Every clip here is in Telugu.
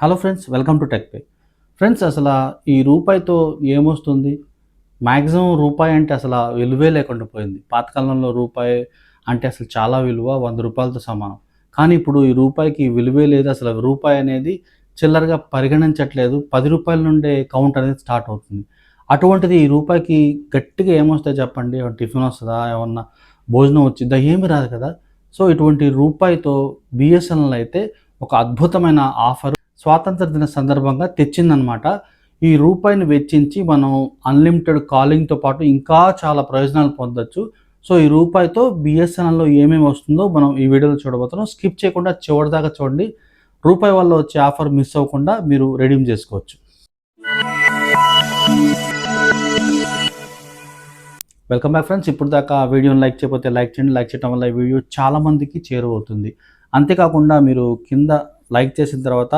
Hello friends welcome to tech pay friends అసలు ఈ రూపాయితో ఏమొస్తుంది? మ్యాక్సిమం రూపాయి అంటే అసలు విలువే లేకుండా పోయింది. పాతకాలంలో రూపాయి అంటే అసలు చాలా విలువ వంద రూపాయలతో సమానం. కానీ ఇప్పుడు ఈ రూపాయికి విలువే లేదు. అసలు రూపాయి అనేది చిల్లరగా పరిగణించట్లేదు. పది రూపాయల నుండే కౌంట్ అనేది స్టార్ట్ అవుతుంది. అటువంటిది ఈ రూపాయికి గట్టిగా ఏమొస్తాయి చెప్పండి? టిఫిన్ వస్తుందా? ఏమన్నా భోజనం వచ్చిందా? ఏమి రాదు కదా. సో ఇటువంటి రూపాయితో బిఎస్ఎన్ఎల్ అయితే ఒక అద్భుతమైన ఆఫర్ స్వాతంత్ర దిన సందర్భంగా తెచ్చిందనమాట ఈ రూపాయిని వెచ్చించి మనం అన్లిమిటెడ్ కాలింగ్తో పాటు ఇంకా చాలా ప్రయోజనాలు పొందొచ్చు. సో ఈ రూపాయితో బిఎస్ఎన్ఎల్లో ఏమేమి వస్తుందో మనం ఈ వీడియోలో చూడబోతున్నాం. స్కిప్ చేయకుండా చివరిదాకా చూడండి. రూపాయి వల్ల వచ్చే ఆఫర్ మిస్ అవ్వకుండా మీరు రెడీమ్ చేసుకోవచ్చు. వెల్కమ్ బ్యాక్ ఫ్రెండ్స్ ఇప్పుడు దాకా ఆ వీడియోని లైక్ చేయకపోతే లైక్ చేయండి. లైక్ చేయడం వల్ల ఈ వీడియో చాలామందికి చేరువవుతుంది. అంతేకాకుండా మీరు కింద లైక్ చేసిన తర్వాత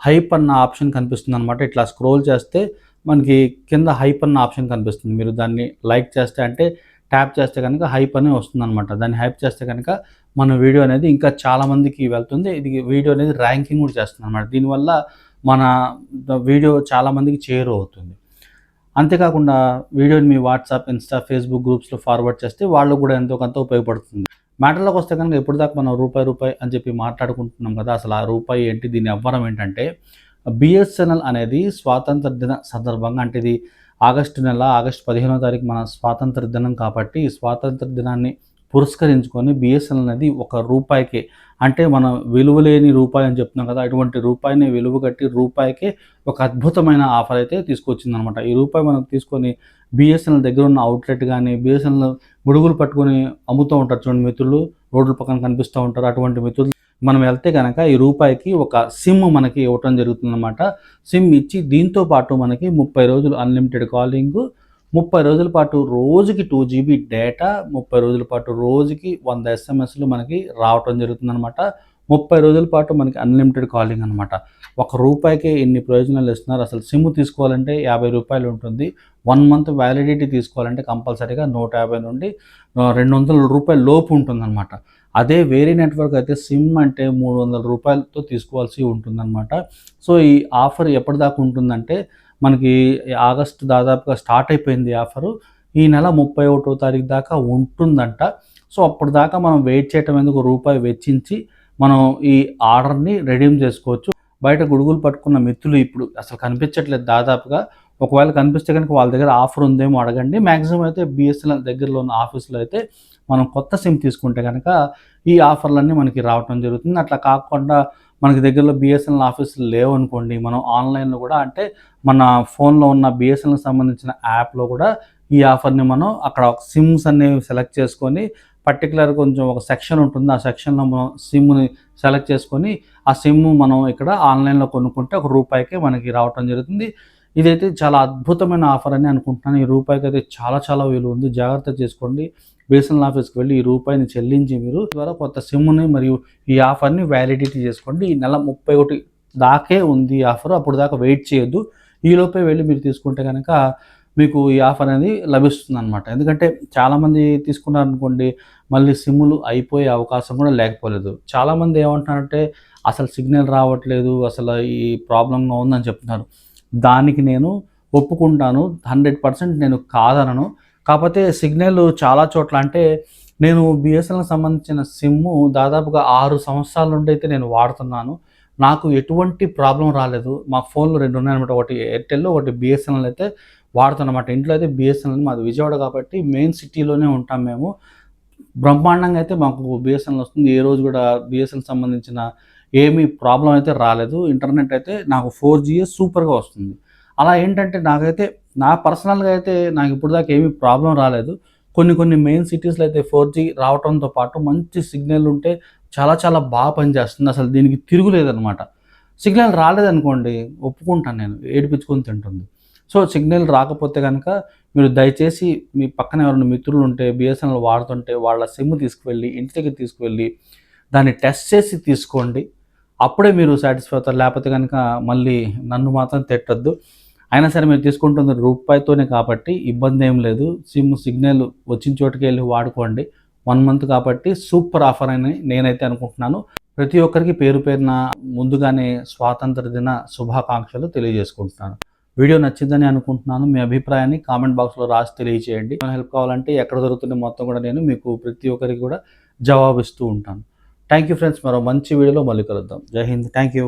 హైప్ అన్న ఆప్షన్ కనిపిస్తుంది అనమాట ఇట్లా స్క్రోల్ చేస్తే మనకి కింద హైప్ అన్న ఆప్షన్ కనిపిస్తుంది. మీరు దాన్ని లైక్ చేస్తే అంటే ట్యాప్ చేస్తే కనుక హైప్ అనే వస్తుంది అనమాట దాన్ని హైప్ చేస్తే కనుక మన వీడియో అనేది ఇంకా చాలామందికి వెళ్తుంది. ఇది వీడియో అనేది ర్యాంకింగ్ కూడా చేస్తుంది అనమాట దీనివల్ల మన వీడియో చాలామందికి చేరు అవుతుంది. అంతేకాకుండా వీడియోని మీ వాట్సాప్ ఇన్స్టా ఫేస్బుక్ గ్రూప్స్లో ఫార్వర్డ్ చేస్తే వాళ్ళు కూడా ఎంతో కొంత ఉపయోగపడుతుంది. మ్యాటర్లోకి వస్తే కనుక ఎప్పుడు దాకా మనం రూపాయి రూపాయి అని చెప్పి మాట్లాడుకుంటున్నాం కదా అసలు ఆ రూపాయి ఏంటి దీని అవ్వరం ఏంటంటే బిఎస్ఎన్ఎల్ అనేది స్వాతంత్ర దిన సందర్భంగా అంటే ఇది ఆగస్టు నెల ఆగస్టు పదిహేనో తారీఖు మన స్వాతంత్ర దినం కాబట్టి ఈ స్వాతంత్ర దినాన్ని పురస్కరించుకొని బిఎస్ఎన్ఎల్ అనేది ఒక రూపాయికి. అంటే మనం విలువలేని రూపాయి అని చెప్తున్నాం కదా అటువంటి రూపాయిని విలువ కట్టి రూపాయికి ఒక అద్భుతమైన ఆఫర్ అయితే తీసుకొచ్చిందనమాట. ఈ రూపాయి మనం తీసుకొని బిఎస్ఎన్ఎల్ దగ్గర ఉన్న అవుట్లెట్ కానీ బిఎస్ఎన్ఎల్ గొడుగులు పట్టుకొని అమ్ముతూ ఉంటారు చూడండి మిత్రులు. రోడ్ల పక్కన కనిపిస్తూ ఉంటారు అటువంటి మిత్రులు. మనం వెళ్తే కనుక ఈ రూపాయికి ఒక సిమ్ మనకి ఇవ్వటం జరుగుతుందన్నమాట సిమ్ ఇచ్చి దీంతో పాటు మనకి ముప్పై రోజులు అన్లిమిటెడ్ కాలింగ్ ముప్పై రోజుల పాటు రోజుకి టూ జీబీ డేటా ముప్పై రోజుల పాటు రోజుకి వంద ఎస్ఎంఎస్లు మనకి రావటం జరుగుతుందన్నమాట. ముప్పై రోజుల పాటు మనకి అన్లిమిటెడ్ కాలింగ్ అనమాట ఒక రూపాయికి ఎన్ని ప్రయోజనాలు ఇస్తున్నారు? అసలు సిమ్ తీసుకోవాలంటే యాభై రూపాయలు ఉంటుంది. వన్ మంత్ వ్యాలిడిటీ తీసుకోవాలంటే కంపల్సరీగా నూట యాభై నుండి రెండు వందల రూపాయల లోపు ఉంటుందన్నమాట. అదే వేరే నెట్వర్క్ అయితే సిమ్ అంటే మూడు వందల రూపాయలతో తీసుకోవాల్సి ఉంటుందన్నమాట. సో ఈ ఆఫర్ ఎప్పటిదాకా ఉంటుందంటే మనకి ఆగస్ట్ దాదాపుగా స్టార్ట్ అయిపోయింది ఆఫరు. ఈ నెల ముప్పై ఒకటో తారీఖు దాకా ఉంటుందంట. సో అప్పటిదాకా మనం వెయిట్ చేయటం ఎందుకు? రూపాయి వెచ్చించి మనం ఈ ఆర్డర్ని రెడీమ్ చేసుకోవచ్చు. బయట గుడుగులు పట్టుకున్న మిత్రులు ఇప్పుడు అసలు కనిపించట్లేదు దాదాపుగా. ఒకవేళ కనిపిస్తే కనుక వాళ్ళ దగ్గర ఆఫర్ ఉందేమో అడగండి. మ్యాక్సిమం అయితే బిఎస్ఎన్ఎల్ దగ్గరలో ఉన్న ఆఫీస్లో అయితే మనం కొత్త సిమ్ తీసుకుంటే కనుక ఈ ఆఫర్లన్నీ మనకి రావటం జరుగుతుంది. అట్లా కాకుండా మనకి దగ్గరలో బిఎస్ఎన్ఎల్ ఆఫీసులు లేవనుకోండి మనం ఆన్లైన్లో కూడా అంటే మన ఫోన్లో ఉన్న బిఎస్ఎన్ఎల్ సంబంధించిన యాప్లో కూడా ఈ ఆఫర్ని మనం అక్కడ సిమ్స్ అనేవి సెలెక్ట్ చేసుకొని పర్టికులర్ కొంచెం ఒక సెక్షన్ ఉంటుంది. ఆ సెక్షన్లో మనం సిమ్ని సెలెక్ట్ చేసుకొని ఆ సిమ్ మనం ఇక్కడ ఆన్లైన్లో కొనుక్కుంటే ఒక రూపాయికే మనకి రావటం జరుగుతుంది. ఇదైతే చాలా అద్భుతమైన ఆఫర్ అని అనుకుంటున్నాను. ఈ రూపాయికి అయితే చాలా చాలా విలువ ఉంది జాగ్రత్త చేసుకోండి. బిఎస్ఎన్ఎల్ ఆఫీస్కి వెళ్ళి ఈ రూపాయిని చెల్లించి మీరు ద్వారా కొత్త సిమ్ని మరియు ఈ ఆఫర్ని వ్యాలిడిటీ చేసుకోండి. ఈ నెల ముప్పై ఒకటి దాకే ఉంది ఈ ఆఫర్. అప్పుడు దాకా వెయిట్ చేయొద్దు. ఈలోపే వెళ్ళి మీరు తీసుకుంటే కనుక మీకు ఈ ఆఫర్ అనేది లభిస్తుంది అనమాట ఎందుకంటే చాలామంది తీసుకున్నారనుకోండి మళ్ళీ సిమ్ములు అయిపోయే అవకాశం కూడా లేకపోలేదు. చాలామంది ఏమంటున్నారంటే అసలు సిగ్నల్ రావట్లేదు అసలు ఈ ప్రాబ్లంగా ఉందని చెప్తున్నారు. దానికి నేను ఒప్పుకుంటాను. హండ్రెడ్ పర్సెంట్ నేను కాదనను. కాకపోతే సిగ్నల్ చాలా చోట్ల అంటే నేను బిఎస్ఎన్ఎల్కి సంబంధించిన సిమ్ము దాదాపుగా ఆరు సంవత్సరాల నుండి అయితే నేను వాడుతున్నాను. నాకు ఎటువంటి ప్రాబ్లం రాలేదు. మా ఫోన్లో రెండు ఉన్నాయన్నమాట ఒకటి ఎయిర్టెల్ ఒకటి బిఎస్ఎన్ఎల్ అయితే వాడుతున్నమాట ఇంట్లో అయితే బిఎస్ఎన్ఎల్ మాది విజయవాడ కాబట్టి మెయిన్ సిటీలోనే ఉంటాం మేము. బ్రహ్మాండంగా అయితే మాకు బిఎస్ఎన్ఎల్ వస్తుంది. ఏ రోజు కూడా బిఎస్ఎన్ఎల్ సంబంధించిన ఏమీ ప్రాబ్లం అయితే రాలేదు. ఇంటర్నెట్ అయితే నాకు ఫోర్ జీఏ సూపర్గా వస్తుంది. అలా ఏంటంటే నాకైతే నా పర్సనల్గా అయితే నాకు ఇప్పుడు దాకా ఏమీ ప్రాబ్లం రాలేదు. కొన్ని కొన్ని మెయిన్ సిటీస్లో అయితే ఫోర్ జీ రావడంతో పాటు మంచి సిగ్నల్ ఉంటే చాలా చాలా బాగా పనిచేస్తుంది. అసలు దీనికి తిరుగులేదనమాట సిగ్నల్ రాలేదనుకోండి ఒప్పుకుంటాను నేను ఏడిపించుకొని తింటుంది. సో సిగ్నల్ రాకపోతే కనుక మీరు దయచేసి మీ పక్కన ఎవరైనా మిత్రులు ఉంటే బిఎస్ఎన్ఎల్ వాడుతుంటే వాళ్ళ సిమ్ తీసుకువెళ్ళి ఇంటి దగ్గర తీసుకువెళ్ళి దాన్ని టెస్ట్ చేసి తీసుకోండి. అప్పుడే మీరు సాటిస్ఫై అవుతారు. లేకపోతే కనుక మళ్ళీ నన్ను మాత్రం తిట్టద్దు. అయినా సరే మీరు తీసుకుంటున్న రూపాయితోనే కాబట్టి ఇబ్బంది ఏం లేదు. సిమ్ సిగ్నల్ వచ్చిన చోటుకి వెళ్ళి వాడుకోండి. వన్ మంత్ కాబట్టి సూపర్ ఆఫర్ అని నేనైతే అనుకుంటున్నాను. ప్రతి ఒక్కరికి పేరు పేరున ముందుగానే స్వాతంత్ర దిన శుభాకాంక్షలు తెలియజేసుకుంటున్నాను. వీడియో నచ్చిందని అనుకుంటున్నాను. మీ అభిప్రాయాన్ని కామెంట్ బాక్స్లో రాసి తెలియజేయండి హెల్ప్ కావాలంటే ఎక్కడ దొరుకుతుంది మొత్తం కూడా నేను మీకు ప్రతి ఒక్కరికి కూడా జవాబిస్తూ ఉంటాను. థ్యాంక్ యూ ఫ్రెండ్స్ మరో మంచి వీడియోలో మళ్ళీ కలుద్దాం. జై హింద్. Thank you